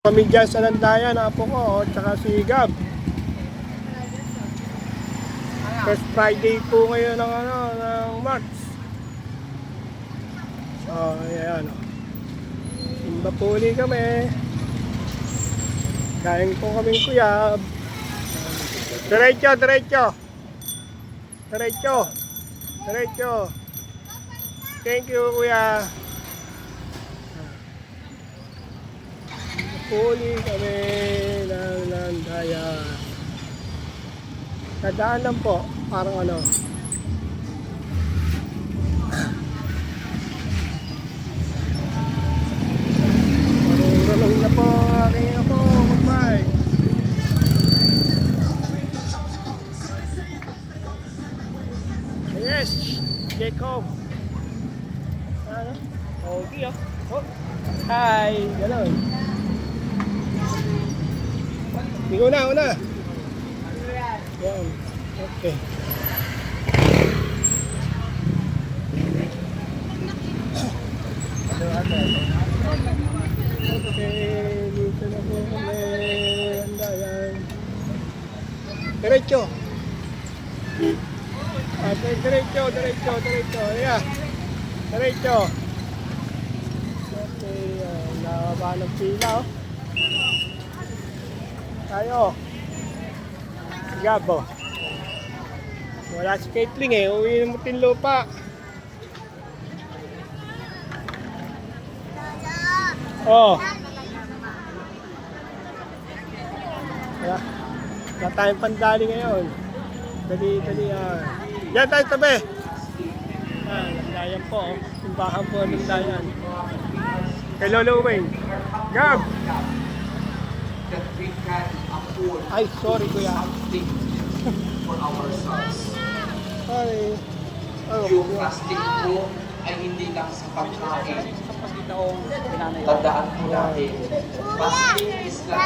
Kami dyan sa Landayan, apo ko, oh, tsaka si Gab. First Friday po ngayon ng ano, ng March. So, ayan. oh. Simba po ulit kami. Kain po kaming kuyab. Diretso, diretso. Diretso. Diretso. Thank you, kuya. Puli kami ng landayan. Nadaan lang po, parang ano. Marunong na po ako, goodbye. Yes, Jacob. Ano? Okay, oh. oh. Hi, gano'n. Ikaw na, una. Yan. Okay. Okay. Diretso. Ate, diretso, diretso, diretso. Ayan. Diretso. Okay, uh, nakaba ng pila, oh. Tayo. Gabo. Wala si Caitlyn eh. Uwi ng Muntinlupa. Oh. Wala. Wala tayong pandali ngayon. Dali, dali. Ah. Yan tayo tabi. Ah, landayan po. Oh. Simbahan po ng landayan. Kay Lolo Wayne. Gab! That we can afford Ay, sorry kuya. something for ourselves. Sorry. Oh, Yung fasting po ay hindi lang sa pagkain. Tandaan po natin, fasting is not